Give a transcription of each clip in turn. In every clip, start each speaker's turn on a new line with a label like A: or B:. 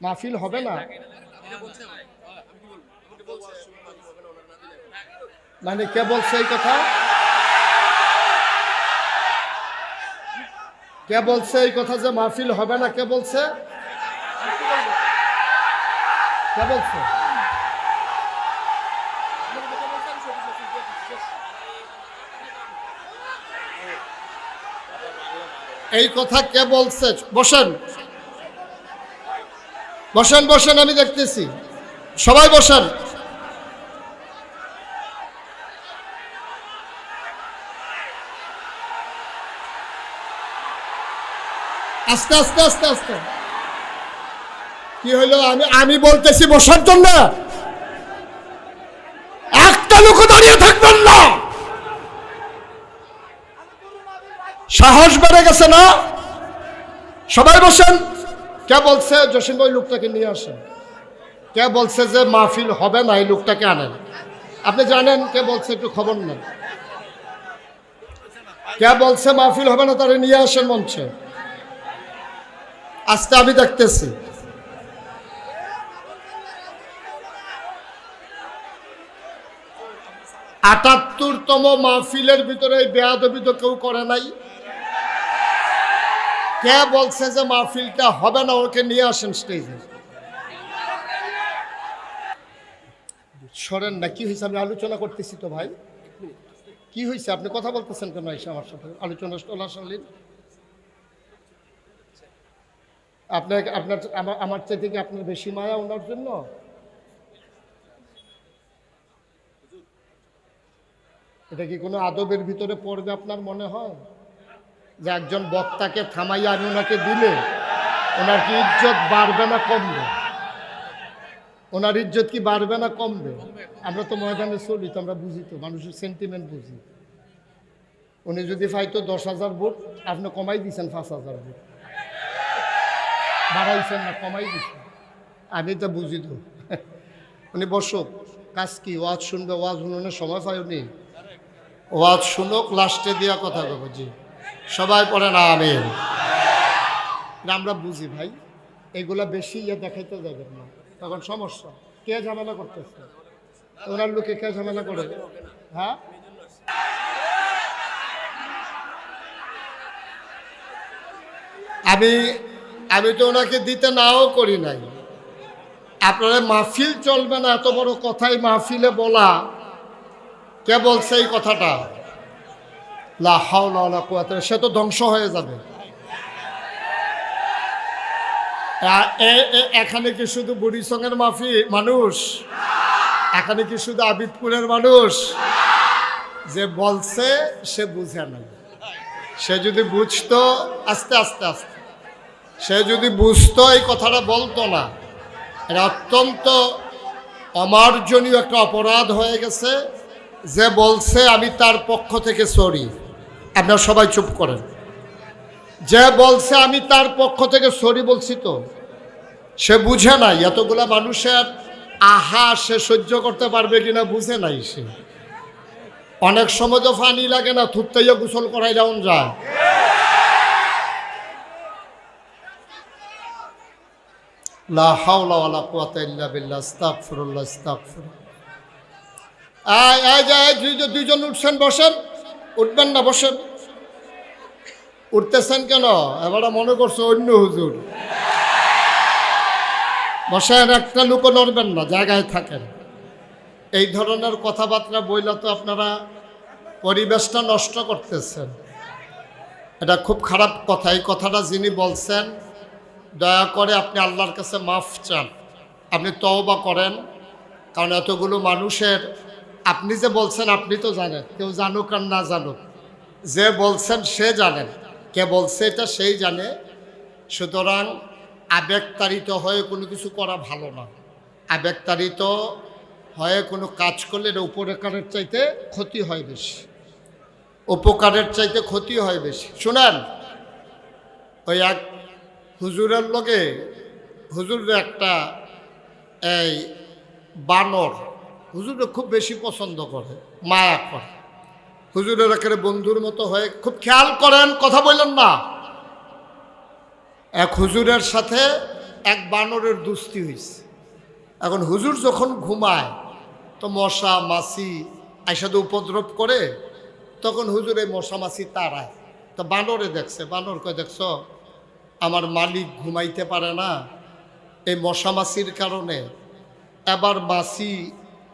A: মাহফিল হবে না? মানে কে বলছে এই কথা? কে বলছে এই কথা যে মাহফিল হবে না? কে বলছে? কে বলছে? এই কথা কে বলছে? বসেন। বসেন বসেন, আমি দেখতেছি। সবাই বসেন। আস্তে আস্তে আস্তে আস্তে। কি হলো আমি আমি বলতেছি বসার জন্য। একটা লোক দাঁড়িয়ে থাকবেন না। সাহস বেড়ে গেছে না? সবাই বসেন। কে বলছে? জসিম ওই লোকটাকে নিয়ে আসেন। কে বলছে যে মাহফিল হবে না, এই লোকটাকে আনেন। আপনি জানেন কে বলছে, একটু খবর নেন। কে বলছে মাহফিল হবে না, তারা নিয়ে আসেন মঞ্চে। আজকে আমি দেখতেছি। আটাত্তরতম মাহফিলের ভিতরে এই বেয়াদবি তো কেউ করে নাই। কে বলছে যে মাহফিলটা হবে না, ওকে নিয়ে আসেন স্টেজে সরেন না, কি হয়েছে? আমি আলোচনা করতেছি তো ভাই। কি হয়েছে? আপনি কথা বলতেছেন কেন এসে আমার সাথে? আলোচনা চলাচলিন আপনার আপনার, আমার আমার চাইতে কি আপনার বেশি মায়া ওনার জন্য? এটা কি কোনো আদবের ভিতরে পড়বে আপনার মনে হয়? যে একজন বক্তাকে থামাইয়া আমি ওনাকে দিলে ওনার কি ইজ্জত বাড়বে না কমবে? ওনার ইজ্জত কি বাড়বে না কমবে? আমরা তো ময়দানে চলি, তো আমরা বুঝি তো, মানুষের সেন্টিমেন্ট বুঝি। উনি যদি পাইতো দশ হাজার ভোট, আপনি কমাই দিয়েছেন পাঁচ হাজার ভোট। বাড়াইছেন না, কমাই দিচ্ছেন আমি তো বুঝি তো। উনি বসুক, কাজ কি? ওয়াজ শুনবে, ওয়াজ শুনুনের সময় পাইনি ওয়াজ শুনুক, লাস্টে দিয়া কথা বলব জি। সবাই পড়ে না আমি আমরা বুঝি ভাই, এগুলা বেশি ইয়ে দেখাইতে যাবেন না। তখন সমস্যা। কে ঝামেলা করতেছে? ওনার লোকে কে ঝামেলা করে? হ্যাঁ? আমি আমি তো ওনাকে দিতে নাও করি নাই। আপনারা মাহফিল চলবে না, এত বড় কথাই মাহফিলে বলা। কে বলছে এই কথাটা? কুওয়াতা সে তো ধ্বংস হয়ে যাবে। এখানে কি শুধু বুড়িসঙ্গের মাফি মানুষ? এখানে কি শুধু আবিদপুরের মানুষ? যে বলছে, সে বুঝে না। সে যদি বুঝতো, আস্তে আস্তে আস্তে। সে যদি বুঝতো, এই কথাটা বলতো না। এটা অত্যন্ত অমার্জনীয় একটা অপরাধ হয়ে গেছে। যে বলছে, আমি তার পক্ষ থেকে সরি। আপনারা সবাই চুপ করেন। যে বলছে, আমি তার পক্ষ থেকে সরি বলছি তো, সে বুঝে নাই এতগুলা মানুষের আহা সে সহ্য করতে পারবে কিনা বুঝে নাই সে। অনেক সময় তো ফানি লাগে না থুত্তাইয়া গোসল করাই যাওন যায়। দুইজন উঠছেন, বসেন। উঠবেন না, বসেন। উঠতেছেন কেন? এবারে মনে করছ অন্য হুজুর। বসেন, একটা লুকো নড়বেন না, জায়গায় থাকেন। এই ধরনের কথাবার্তা বইলে তো আপনারা পরিবেশটা নষ্ট করতেছেন। এটা খুব খারাপ কথা। এই কথাটা যিনি বলছেন, দয়া করে আপনি আল্লাহর কাছে মাফ চান। আপনি তওবা করেন, কারণ এতগুলো মানুষের, আপনি যে বলছেন, আপনি তো জানেন। কেউ জানুক আর না জানুক। যে বলছেন, সে জানেন। কে বলছে এটা সেই জানে। সুতরাং আবেগতাড়িত হয়ে কোনো কিছু করা ভালো না। আবেগতাড়িত হয়ে কোনো কাজ করলে এটা উপকারের চাইতে ক্ষতি হয় বেশি। উপকারের চাইতে ক্ষতি হয় বেশি। শুনেন, ওই এক হুজুরের লগে হুজুরের একটা এই বানর হুজুরে খুব বেশি পছন্দ করে, মায়া করে। হুজুরের একেবারে বন্ধুর মতো হয়ে খুব খেয়াল করেন, কথা বললেন না। এক হুজুরের সাথে এক বানরের দুস্তি হয়েছে এখন হুজুর যখন ঘুমায়, তো মশা, মাছি আইসাদে উপদ্রব করে, তখন হুজুর মশা, মাছি তাড়ায়। তো বানরে দেখছে, বানর কয়, দেখছ, আমার মালিক ঘুমাইতে পারে না। এই মশা, মাছির কারণে এবার মাছি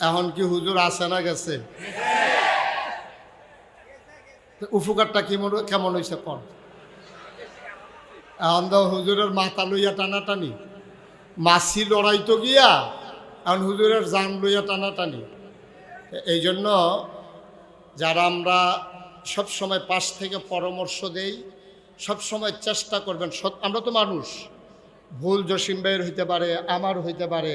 A: এখন কি হুজুর আসে না গেছে? তো উপকারটা কেমন কেমন হয়েছে কন? এখন তো হুজুরের মাথা লইয়া টানাটানি। মাছি লড়াইতো গিয়া, এখন হুজুরের জান লইয়া টানাটানি। এই জন্য যারা আমরা সব সময় পাশ থেকে পরামর্শ দেই, সব সময় চেষ্টা করবেন। আমরা তো মানুষ। ভুল জসিম ভাইয়ের হইতে পারে আমার হইতে পারে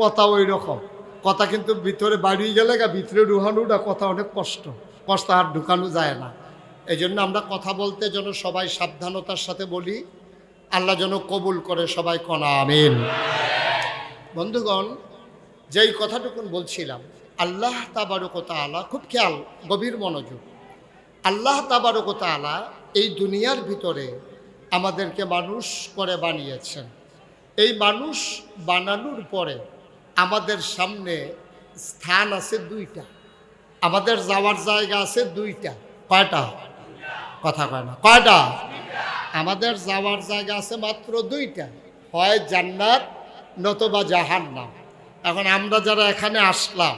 A: কথা ওই রকম। কথা কিন্তু ভিতরে বাড়িয়ে গেলে গা, ভিতরে ডুহানোটা কথা অনেক কষ্ট। কষ্ট আর ঢুকানো যায় না। এই জন্য আমরা কথা বলতে যেন সবাই সাবধানতার সাথে বলি, আল্লাহ যেন কবুল করে সবাই কনা, আমিন। বন্ধুগণ, যেই কথাটুকুন বলছিলাম, আল্লাহ তাবারকতা আলা খুব খেয়াল, গভীর মনোযোগ। আল্লাহ তাবারকতা আলা এই দুনিয়ার ভিতরে আমাদেরকে মানুষ করে বানিয়েছেন। এই মানুষ বানানোর পরে আমাদের সামনে স্থান আছে দুইটা। আমাদের যাওয়ার জায়গা আছে দুইটা। কয়টা? কথা কয় না। কয়টা? আমাদের যাওয়ার জায়গা আছে মাত্র দুইটা। হয় জান্নাত, নতবা জাহান্নাম। এখন আমরা যারা এখানে আসলাম,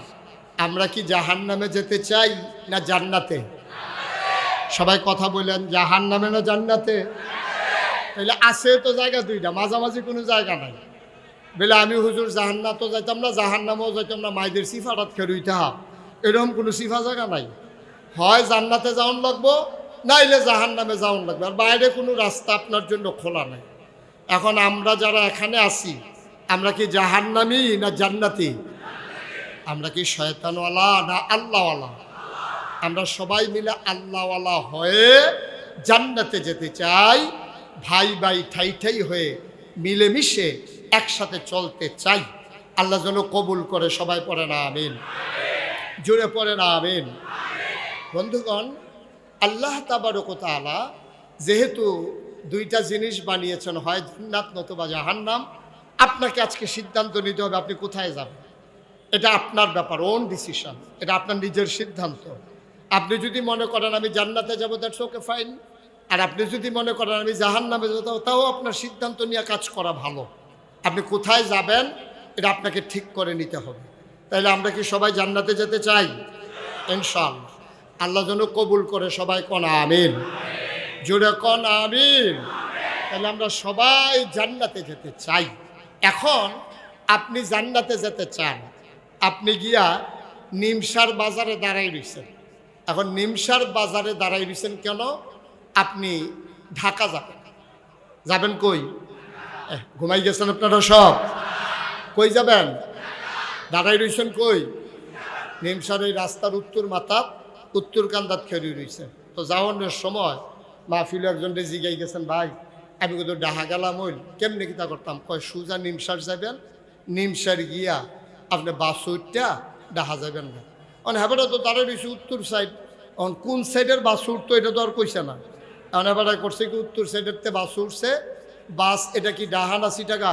A: আমরা কি জাহান্নামে যেতে চাই না জান্নাতে? সবাই কথা বললেন জাহান্নামে না জান্নাতে? তাহলে আছে তো জায়গা দুইটা, মাঝামাঝি কোনো জায়গা নাই। বলে আমি হুজুর জাহান্নাতও যাইতাম না, জাহান্নামেও যাইতাম না মাইদের সিফাটাত খেরুইতে হাব এরকম কোনো সিফা জায়গা নাই। হয় জান্নাতে যাওন লাগবো, নাইলে জাহান নামে যাওন লাগবে। আর বাইরে কোনো রাস্তা আপনার জন্য খোলা নাই। এখন আমরা যারা এখানে আছি, আমরা কি জাহান্নামি না জান্নাতি? আমরা কি শয়তানওয়ালা না আল্লাহওয়ালা? আমরা সবাই মিলে আল্লাহওয়ালা হয়ে জান্নাতে যেতে চাই। ভাই ভাই, ঠাই ঠাই হয়ে মিলেমিশে একসাথে চলতে চাই। আল্লাহ যেন কবুল করে, সবাই পড়ে না, আমিন। জোরে পড়ে না, আমিন। বন্ধুগণ, আল্লাহ তাবারকতালা যেহেতু দুইটা জিনিস বানিয়েছেন, হয় জান্নাত নতুবা জাহান্নাম, আপনাকে আজকে সিদ্ধান্ত নিতে হবে, আপনি কোথায় যাবেন? এটা আপনার ব্যাপার ওন ডিসিশন এটা আপনার নিজের সিদ্ধান্ত। আপনি যদি মনে করেন, আমি জান্নাতে যাব দ্যাটস ওকে ফাইন আর আপনি যদি মনে করেন আমি জাহান্নামে যাব, তাও আপনার সিদ্ধান্ত নিয়ে কাজ করা ভালো। আপনি কোথায় যাবেন, এটা আপনাকে ঠিক করে নিতে হবে। তাইলে আমরা কি সবাই জান্নাতে যেতে চাই? ইনশাআল্লাহ। আল্লাহ যেন কবুল করে সবাই কন, আমিন। জুড়ে কন, আমিন। তাহলে আমরা সবাই জান্নাতে যেতে চাই। এখন আপনি জান্নাতে যেতে চান। আপনি গিয়া নিমসার বাজারে দাঁড়াই রয়েছেন এখন নিমসার বাজারে দাঁড়াই রয়েছেন কেন? আপনি ঢাকা যাবেন। যাবেন কই? ঘুমাই গেছেন আপনারা সব? কই যাবেন? দাঁড়াই রয়েছেন কই? নিমসার এই রাস্তার উত্তর মাথা, উত্তর কান্দাত খেয়ে রয়েছে তো যাওয়ানোর সময়, মাহফিল একজন জিগাই গেছেন, ভাই, আমি কিন্তু ডাহা গেলাম ওই, কেমনি কিতা করতাম? কয়, সুজা নিমসার যাবেন নিমসার গিয়া আপনি বাস উঠটা ডাহা যাবেন না। অন হেবাটা তো তারা রয়েছে উত্তর সাইড অন কোন সাইডের বাস উঠতো, এটা তো আর কইছে না। এবার করছে কি উত্তর সাইডের বাস উঠছে। বাস এটা কি ডাহানা সিটাকা